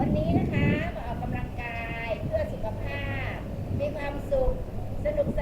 วันนี้นะคะมาออกกำลังกายเพื่อสุขภาพ มีความสุข สนุกส